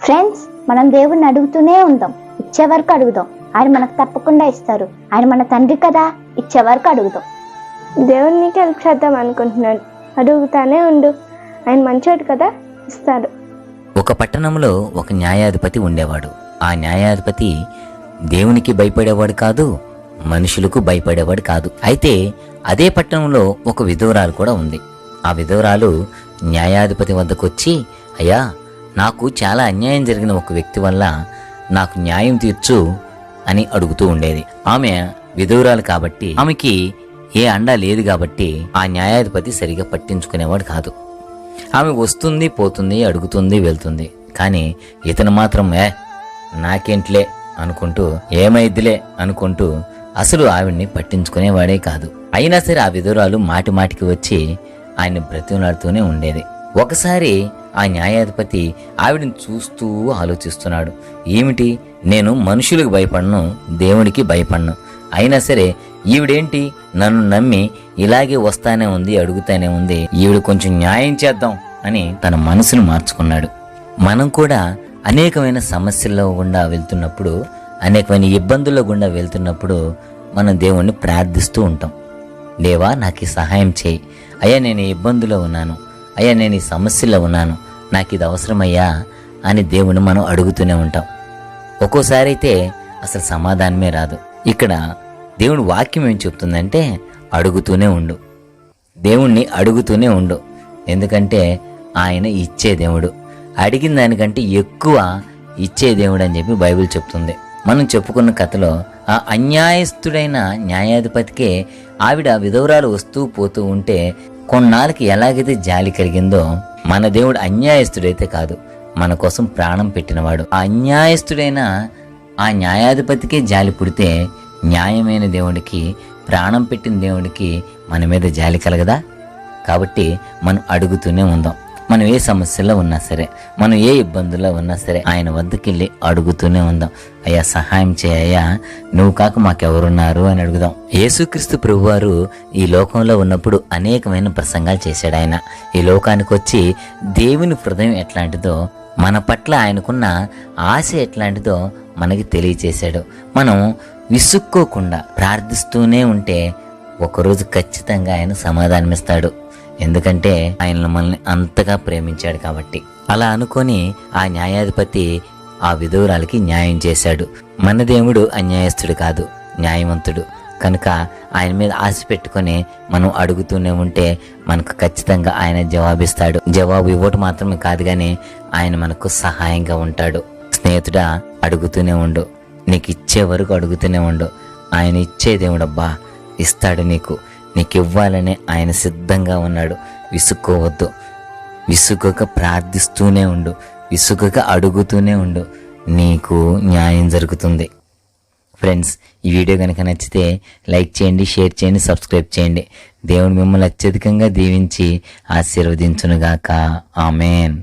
Friends మనం దేవుణ్ణి అడుగుతూనే ఉందాం. ఇచ్చే వరకు అడుగుదాం. ఆయన మనకు తప్పకుండా ఇస్తారు. ఆయన మన తండ్రి కదా? ఇచ్చే వరకు అడుగుదాం. దేవుడు నీకు హెల్ప్ చేద్దాం అనుకుంటున్నాడు. అడుగుతానే ఉండు. ఆయన మంచోడు కదా? ఇస్తాడు. ఒక పట్టణంలో ఒక న్యాయాధిపతి ఉండేవాడు. ఆ న్యాయాధిపతి దేవునికి భయపడేవాడు కాదు మనుషులకు భయపడేవాడు కాదు. అయితే అదే పట్టణంలో ఒక విధవరాలు కూడా ఉంది. ఆ విధవరాలు న్యాయాధిపతి వద్దకు వచ్చి అయ్యా నాకు చాలా అన్యాయం జరిగిన ఒక వ్యక్తి వల్ల నాకు న్యాయం తీర్చు అని అడుగుతూ ఉండేది. ఆమె విధవరాలు కాబట్టి ఆమెకి ఏ అండా లేదు కాబట్టి ఆ న్యాయాధిపతి సరిగా పట్టించుకునేవాడు కాదు. ఆమె వస్తుంది పోతుంది అడుగుతుంది వెళ్తుంది. కానీ ఇతను మాత్రం ఏ నాకేంట్లే అనుకుంటూ ఏమైద్దిలే అనుకుంటూ అసలు ఆవిడ్ని పట్టించుకునేవాడే కాదు. అయినా సరే ఆ విధురాలు మాటి మాటికి వచ్చి ఆయన్ని బ్రతిమలాడుతూనే ఉండేది. ఒకసారి ఆ న్యాయాధిపతి ఆవిడని చూస్తూ ఆలోచిస్తున్నాడు. ఏమిటి? నేను మనుషులకు భయపడను దేవుడికి భయపడను. అయినా సరే ఈవిడేంటి? నన్ను నమ్మి ఇలాగే వస్తానే ఉంది అడుగుతానే ఉంది ఈవిడ కొంచెం న్యాయం చేద్దాం అని తన మనసును మార్చుకున్నాడు. మనం కూడా అనేకమైన సమస్యల్లో గుండా వెళ్తున్నప్పుడు అనేకమైన ఇబ్బందుల్లో గుండా వెళ్తున్నప్పుడు మనం దేవుణ్ణి ప్రార్థిస్తూ ఉంటాం. దేవా నాకు సహాయం చేయి. అయ్యా నేను ఇబ్బందులో ఉన్నాను. అయ్యా నేను ఈ సమస్యలో ఉన్నాను. నాకు ఇది అవసరమయ్యా అని దేవుణ్ణి మనం అడుగుతూనే ఉంటాం. ఒక్కోసారి అయితే అసలు సమాధానమే రాదు. ఇక్కడ దేవుని వాక్యం ఏం చెప్తుందంటే అడుగుతూనే ఉండు. దేవుణ్ణి అడుగుతూనే ఉండు. ఎందుకంటే ఆయన ఇచ్చే దేవుడు. అడిగిన దానికంటే ఎక్కువ ఇచ్చే దేవుడు అని చెప్పి బైబిల్ చెప్తుంది. మనం చెప్పుకున్న కథలో ఆ అన్యాయస్తుడైన న్యాయాధిపతికే ఆవిడ విధవరాలు వస్తూ పోతూ ఉంటే కొన్నాళ్ళకి ఎలాగైతే జాలి కలిగిందో మన దేవుడు అన్యాయస్తుడైతే కాదు మన కోసం ప్రాణం పెట్టినవాడు. ఆ అన్యాయస్తుడైన ఆ న్యాయాధిపతికే జాలి పుడితే న్యాయమైన దేవుడికి ప్రాణం పెట్టిన దేవుడికి మన మీద జాలి కలగదా? కాబట్టి మనం అడుగుతూనే ఉందాం. మనం ఏ సమస్యలో ఉన్నా సరే మనం ఏ ఇబ్బందుల్లో ఉన్నా సరే ఆయన వద్దకు వెళ్ళి అడుగుతూనే ఉందాం. అయ్యా సహాయం చేయయ్యా నువ్వు కాక మాకెవరున్నారు అని అడుగుదాం. యేసుక్రీస్తు ప్రభువారు ఈ లోకంలో ఉన్నప్పుడు అనేకమైన ప్రసంగాలు చేశాడు ఆయన. ఈ లోకానికి వచ్చి దేవుని హృదయం ఎట్లాంటిదో మన పట్ల ఆయనకున్న ఆశ ఎట్లాంటిదో మనకి తెలియచేశాడు. మనం విసుక్కోకుండా ప్రార్థిస్తూనే ఉంటే ఒకరోజు ఖచ్చితంగా ఆయన సమాధానమిస్తాడు. ఎందుకంటే ఆయన మనల్ని అంతగా ప్రేమించాడు కాబట్టి. అలా అనుకొని ఆ న్యాయాధిపతి ఆ విధువురాలకి న్యాయం చేశాడు. మన దేవుడు అన్యాయస్తుడు కాదు న్యాయవంతుడు. కనుక ఆయన మీద ఆశ పెట్టుకొని మనం అడుగుతూనే ఉంటే మనకు ఖచ్చితంగా ఆయన జవాబిస్తాడు. జవాబు ఇవ్వటం మాత్రమే కాదు కానీ ఆయన మనకు సహాయంగా ఉంటాడు. స్నేహితుడా అడుగుతూనే ఉండు. నీకు ఇచ్చే వరకు అడుగుతూనే ఉండు. ఆయన ఇచ్చే దేవుడబ్బా ఇస్తాడు నీకు. నీకు ఇవ్వాలని ఆయన సిద్ధంగా ఉన్నాడు. విసుక్కోవద్దు. విసుగక ప్రార్థిస్తూనే ఉండు. విసుగక అడుగుతూనే ఉండు. నీకు న్యాయం జరుగుతుంది. ఫ్రెండ్స్ ఈ వీడియో కనుక నచ్చితే లైక్ చేయండి షేర్ చేయండి సబ్స్క్రైబ్ చేయండి. దేవుడు మిమ్మల్ని అత్యధికంగా దీవించి ఆశీర్వదించునుగాక. ఆమెన్.